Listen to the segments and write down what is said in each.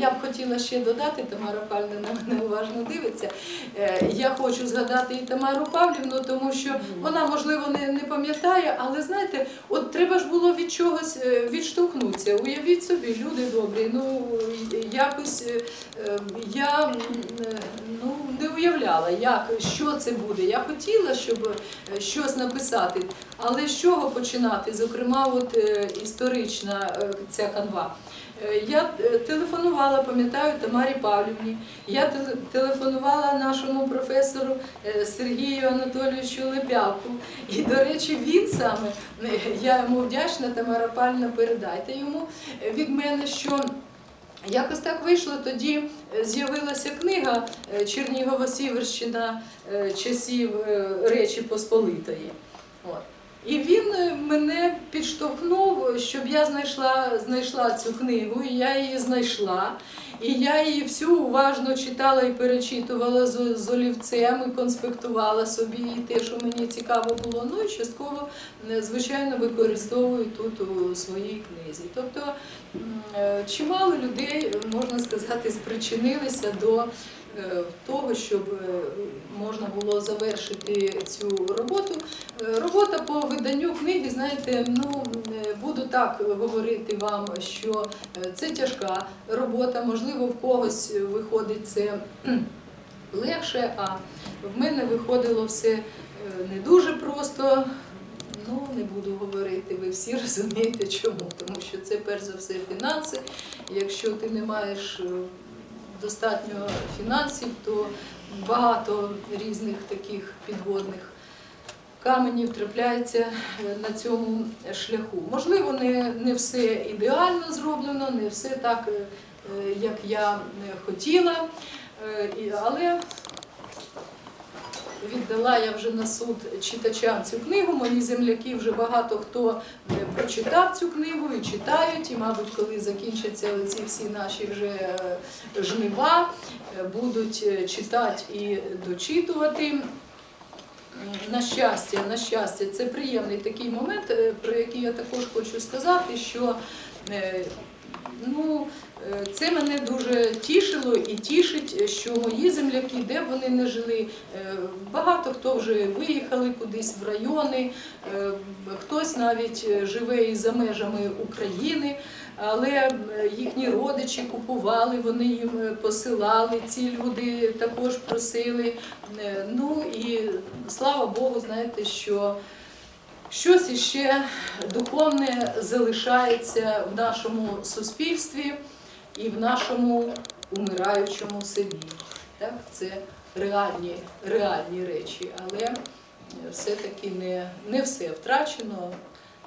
Я б хотіла ще додати, Тамара Павлівна на мене уважно дивиться. Е, Я хочу згадати і Тамару Павлівну, тому що вона, можливо, не, не пам'ятає, але знаєте, от треба ж було від чогось е, відштовхнутися. Уявіть собі, люди добрі. Ну якось е, я ну, не уявляла, як, що це буде. Я хотіла, щоб е, щось написати, але з чого починати? Зокрема, от е, історична е, ця канва. Я телефонувала, пам'ятаю, Тамарі Павлівні. Я телефонувала нашому професору Сергію Анатолійовичу Лепялку. І, до речі, він саме, я йому вдячна, Тамара Павлівна, передайте йому від мене, що Якось так вийшло, тоді е, з'явилася книга е, Чернігова Сіверщина е, часів Речі Посполитої. І він е, мене підштовхнув, щоб я знайшла, знайшла цю книгу, і я її знайшла. І я її всю уважно читала і перечитувала з, з олівцем, і конспектувала собі і те, що мені цікаво було. Ну і частково, е, звичайно, використовую тут у своїй книзі. Тобто е, чимало людей, можна сказати, спричинилися до того, щоб можна було завершити цю роботу. Виданню книги, знаєте, ну е, буду так говорити вам, що е, це тяжка робота. Можливо, в когось виходить це легше, а в мене виходило все е, не дуже просто. Ну, не буду говорити, ви всі розумієте чому, тому що це перш за все фінанси. Якщо ти не маєш достатньо фінансів, то багато різних таких підводних каменів трапляється е, на цьому шляху. Можливо, не, не все ідеально зроблено, не все так, е, е, як я хотіла, але віддала я вже на суд читачам цю книгу. Мої земляки вже багато хто прочитав цю книгу і читають. І, мабуть, коли закінчаться ці всі наші вже жнива, будуть читати і дочитувати. На щастя, на щастя, це приємний такий момент, е, про який я також хочу сказати, що е, ну, е, це мене дуже тішило і тішить, що мої земляки, де б вони не жили, е, багато хто вже виїхали кудись в райони, е, хтось навіть живе і за межами України, але їхні родичі купували, вони їм посилали, ці люди також просили. Ну і слава Богу, знаєте, що щось іще духовне залишається в нашому суспільстві і в нашому умираючому селі. Так? Це реальні, реальні речі, але е, все-таки не, не все втрачено.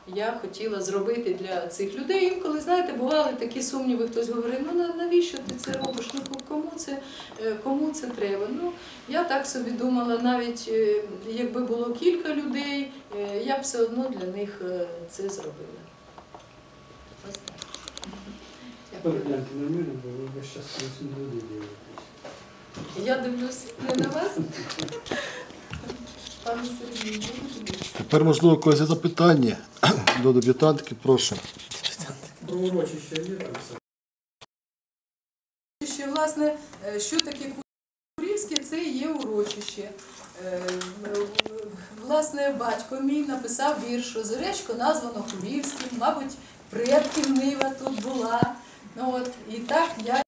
Я хотіла зробити для цих людей. Інколи, знаєте, бували такі сумніви, хтось говорить, ну навіщо ти це робиш? Ну кому це, е, кому це треба? Ну, я так собі думала, навіть е, якби було кілька людей, е, я б все одно для них це зробила. Ось так. Я дивлюсь не на вас. Пане Сергію? Тепер, можливо, когось є запитання до дебютантки, прошу. Про урочище є все. Власне, е, що таке Курівське, це є урочище. Е, Власне, батько мій написав вірш, що Зорячко названо Курівським, мабуть, предків Нива тут була. Ну, от, і так я